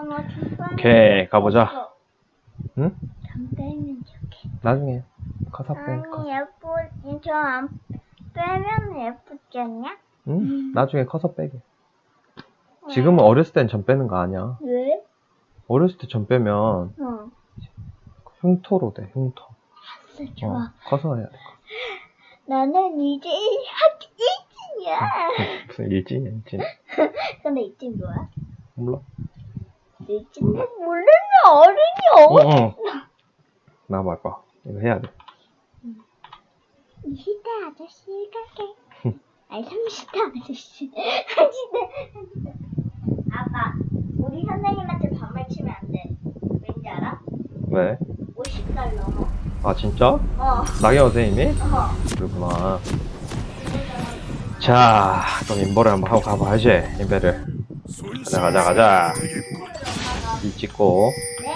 어, 나 오케이, 가보자. 응? 좀 빼면 좋겠다. 나중에 커서 빼. 아니 예쁘지 저안 빼면 예쁘지 않냐? 응? 나중에 커서 빼게. 지금은 어렸을 땐 전 빼는 거 아니야. 왜? 어렸을 때 전 빼면 어. 흉터로 돼, 흉터. 알았어, 좋아. 어, 커서 해야 돼. 나는 이제 학 일진이야. 무슨 일진이야, 일진. 근데 일진 뭐야? 몰라? 일진은 모르는 어른이 응, 없어. 응. 나 봐봐. 이거 해야 돼. 이 시대 아저씨가 게. 아니 30대 아저씨. 한 시대. 한 시대. 아빠, 우리 선생님한테 반말 치면 안 돼. 왠지 알아? 왜? 50살 넘어. 아, 진짜? 어. 나경원 선생님이? 어. 그렇구나. 자, 그럼 인버를 한번 하고 가봐야지, 인베를. 가자, 가자, 가자. 이 찍고. 네.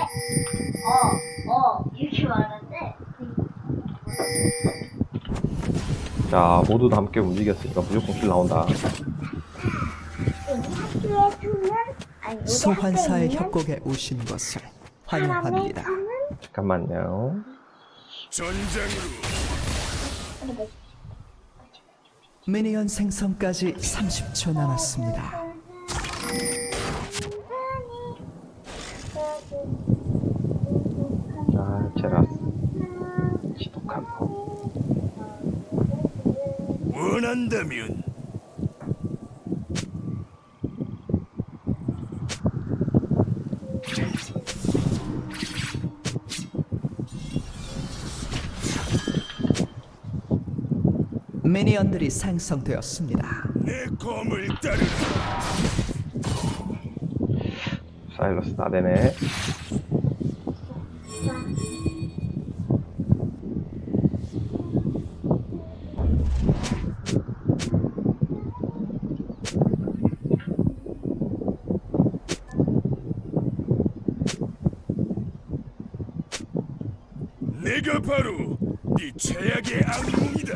어. 어. 이렇게 말하는데. 자, 모두 다 함께 움직였으니까 무조건 킬 나온다. 우리 학교에 두면 아니 우리 소환사의 학교에 있는 협곡에 오신 것을 사람의 환영합니다. 잠깐만요. 전장으로 미니언 생성까지 30초 남았습니다. 자, 제라스. 지독한 거. 원한다면 미니언들이 생성되었습니다. 내 검을 따르라. 사일러스 나대네. 내가 바로 네 최악의 악몽이다.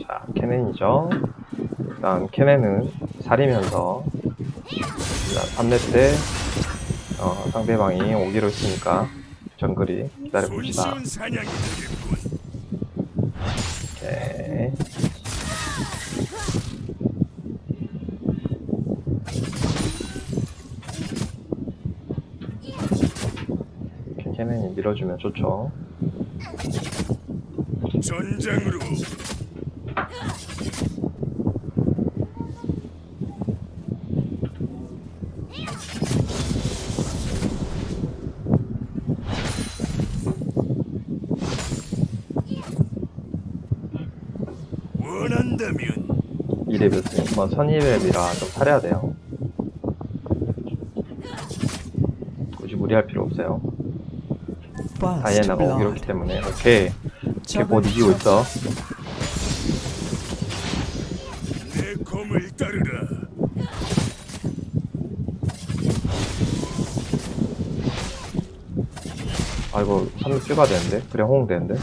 자, 케넨이죠. 일단 케넨은 살이면서 일단 3렙 때 어, 상대방이 오기로 했으니까 정글이 기다려봅시다. 오케이. 케넨이 밀어주면 좋죠. 전장으로 원 한다면 2렙이었으니 뭐 선입렙이라 좀 살해야 돼요. 굳이 무리할 필요 없어요. 다이애나가 오기로 했기 때문에 오케이. 이렇게 못 이기고 있어. 내 검을 따르라. 아 이거 3렙 찍어야 되는데? 그래 호응 되는데?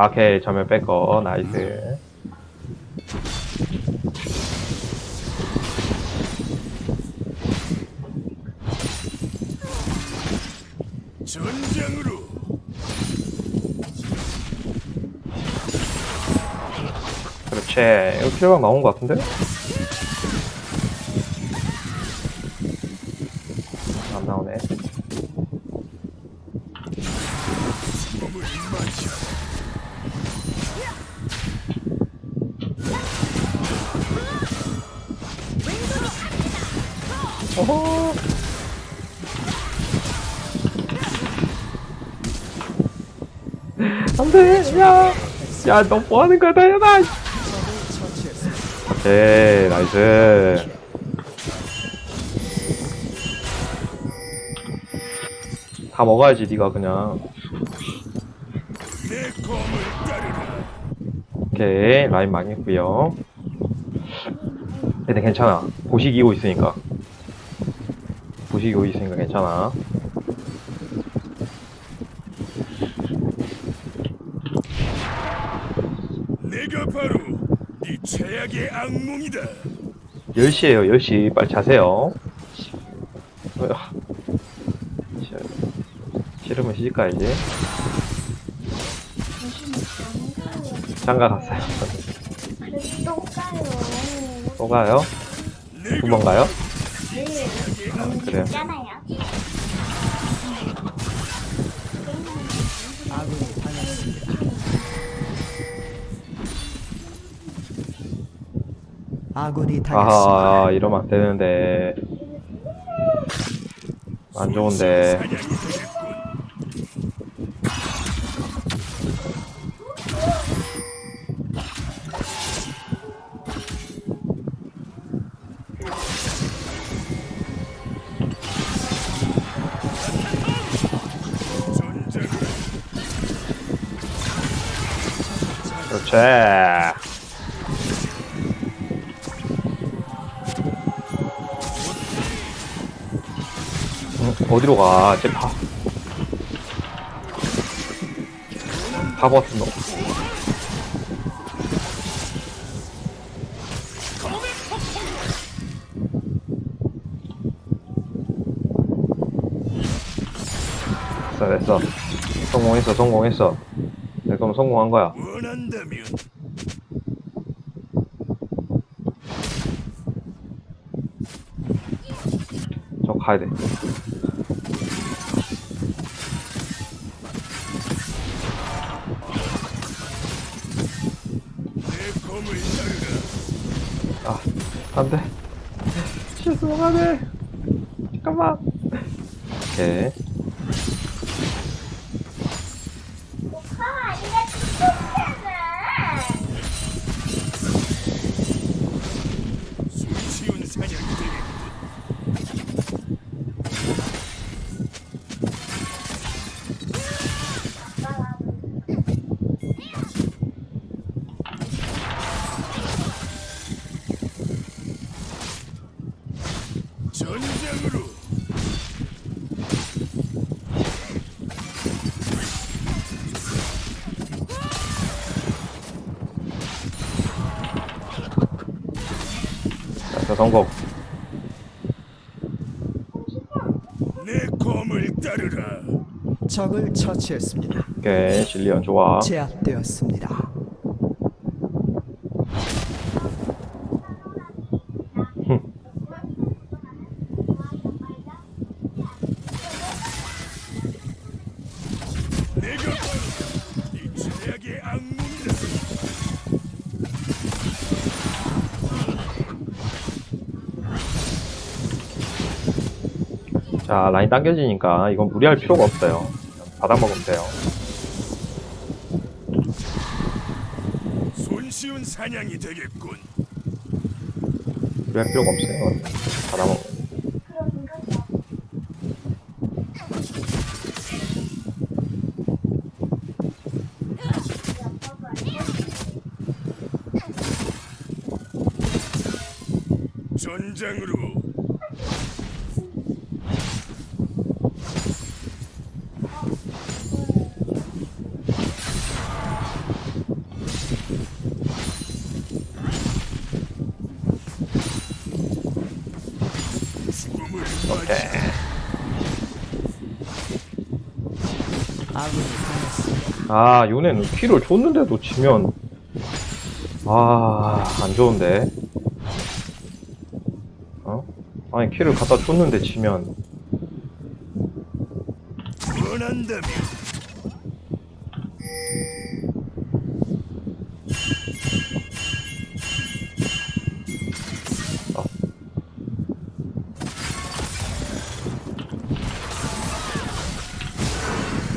아, 오케이 전면 뺄거 나이스. 전장으로 그렇지. 이거 필요가 나온 것 같은데? 야, 너 뭐 하는 거야, 다현아! 오케이, 나이스. 다 먹어야지, 니가 그냥. 오케이, 라인 망했고요 근데 괜찮아. 보식 이고 있으니까. 보식 이고 있으니까 괜찮아. 내가 바로 네 최악의 악몽이다. 10시에요, 10시. 빨리 자세요. 으아. 싫- 싫으면 시집 가야지. 장가 갔어요. 또 가요. 또 가요? 내가 두번 가요? 네. 그래요. 있잖아요. 아군이 당했습니다. 아하, 이러면 안 되는데. 안 좋은데. 그렇지. 어디로 가? 쟤 바. 바보 같은 놈. 됐어, 됐어. 성공했어, 성공했어. 내 그럼 성공한 거야. 원한다면 저 가야 돼. 안 돼. 죄송하네. 잠깐만. 오케이. 검을 따르라. 적을 처치했습니다. 오케이, 실리언 좋아. 제압되었습니다. 자, 라인 당겨지니까 이건 무리할 필요가 없어요. 받아 먹으면 돼요. 손쉬운 사냥이 되겠군. 무리할 필요가 없어요. 받아 먹. 전장으로 아, 요네는 키를 줬는데도 지면. 아, 안 좋은데. 어? 아니, 키를 갖다 줬는데. 원한다면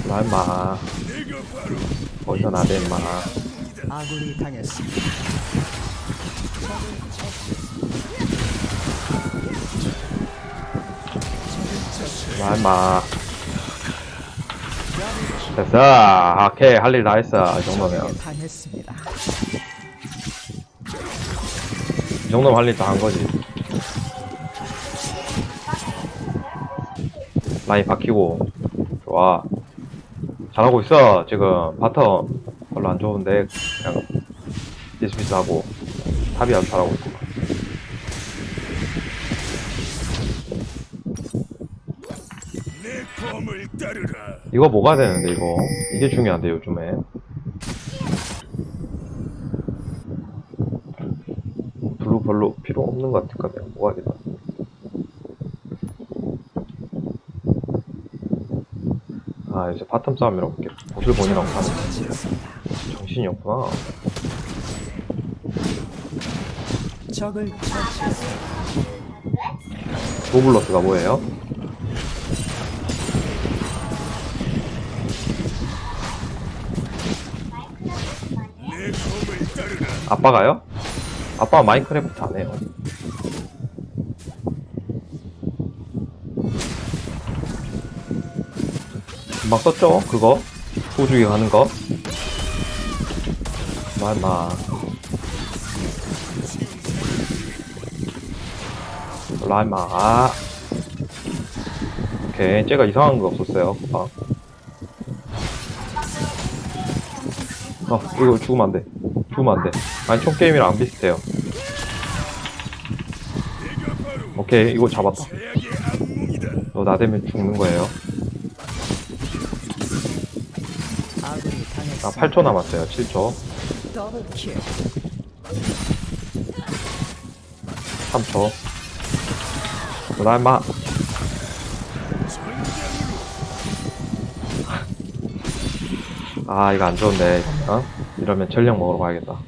나 임마. 어디서 나대 임마. 아군이 당했습니다. 나 임마. 됐어. 오케이. 할 일 다 했어. 이 정도면. 당했습니다. 이 정도면 할 일 다 한 거지. 라인 바뀌고. 좋아. 잘하고 있어. 지금 바텀 별로 안 좋은데 그냥 디스미스 하고 탑이 아주 잘하고 있고. 이거 뭐가 되는데 이거 이게 중요한데 요즘에 블루 별로 필요 없는 것 같으니까 내가 뭐가 되나 아 이제 바텀 싸움이라고 이렇게 보슬 본이라고 하는. 정신이 없구나 적을. 노블러스가 뭐예요? 아빠가요? 아빠가 마인크래프트 안 해요 금방 썼죠? 그거? 소주기 가는 거? 말마 라마 아 오케이 쟤가 이상한 거 없었어요 금방 어 이거 죽으면 안돼 죽으면 안돼 아니 총 게임이랑 안 비슷해요 오케이 이거 잡았다. 너 나대면 죽는 거예요 아군이 아 당했습니다. 8초 남았어요 7초 더블킬. 3초 라마 아 이거 안 좋은데 어? 이러면 전력 먹으러 가야겠다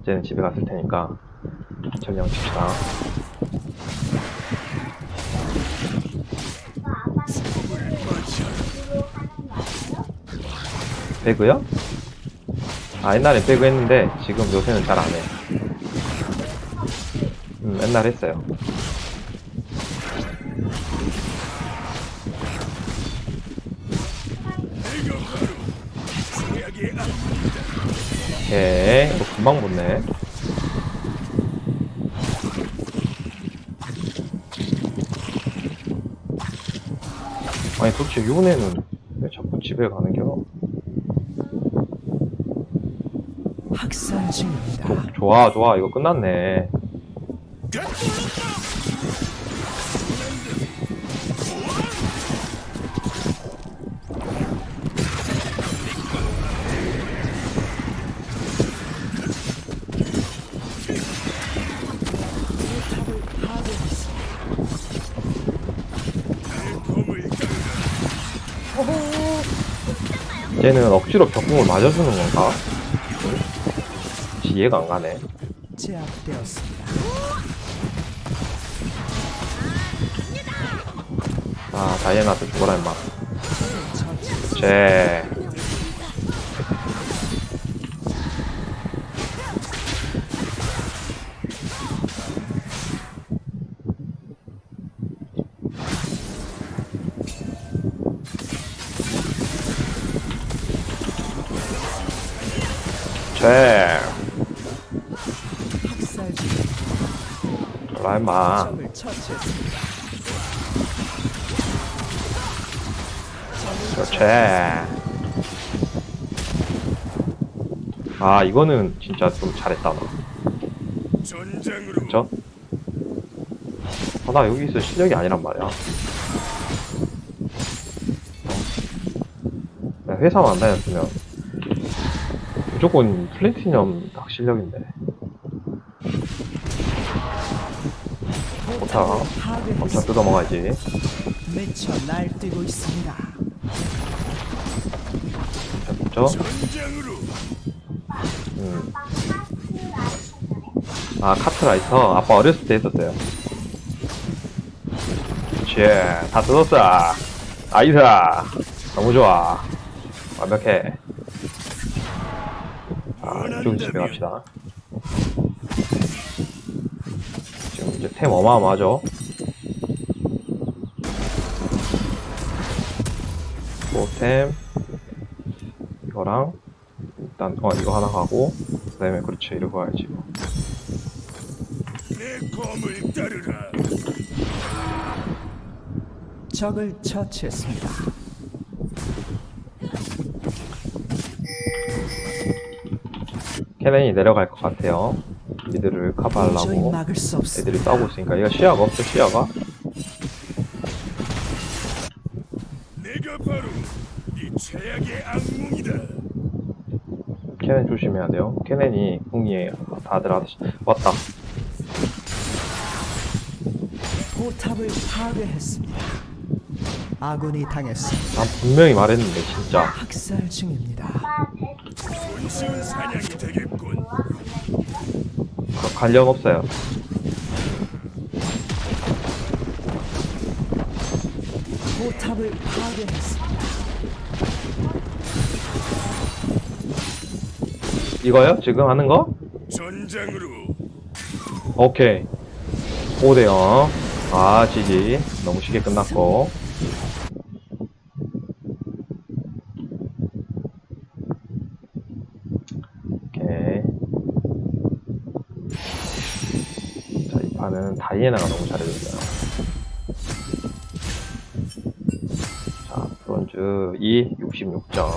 이제는 집에 갔을 테니까 전력 칩시다 배그요? 아 옛날에 배그 했는데 지금 요새는 잘 안 해 음 옛날 했어요. 오케이 이거 금방 붙네 아니 도대체 요네는 왜 자꾸 집에 가는 겨? 중입니다. 좋아 좋아 이거 끝났네. 얘는 억지로 벽궁을 맞아주는 건가? 응? 이해가 안 가네 제압되었습니다. 아 다이애나도 죽어라 임마. 제 제 적을 처치했습니다. 그렇지 아 이거는 진짜 좀 잘했다 너 전장으로 그쵸? 아, 나 여기 있을 실력이 아니란 말이야 어? 내가 회사만 안 다녔으면 무조건 플래티넘 딱 실력인데 좋다 엄청 파괴했습니다. 뜯어 먹어야지. 미쳐 날뛰고 있습니다. 전장으로 음. 아 카트라이터. 아빠 어렸을 때 했었어요. 그치. 다 뜯었어. 아이사. 너무 좋아. 완벽해. 아 이쪽 집에 갑시다 이제 템 어마어마하죠 뭐, 보템 이거랑 일단 어 이거 하나 가고 그 다음에 그렇지 이러고 가야지 뭐. 적을 처치했습니다. 캐넨이 내려갈 것 같아요 도저히 커버하려고. 애들이 싸우고 있으니까 얘가 시야가 없어 시야가 내가 바로 이 최악의 악몽이다. 캐넨 조심해야 돼요 캐넨이 궁이에요 다들 하듯이 왔다 포탑을 파괴했습니다. 아군이 당했습니다. 난 분명히 말했는데 진짜 학살 중입니다. 손쉬운 사냥이 되겠군. 그 관련 없어요. 포탑을 파괴했습니다. 이거요? 지금 하는 거? 전장으로. 오케이. 5대0 아 지지. 너무 쉽게 끝났고. 오케이 자 이 판은 다이애나가 너무 잘해줬어요. 자 브론즈 2 66점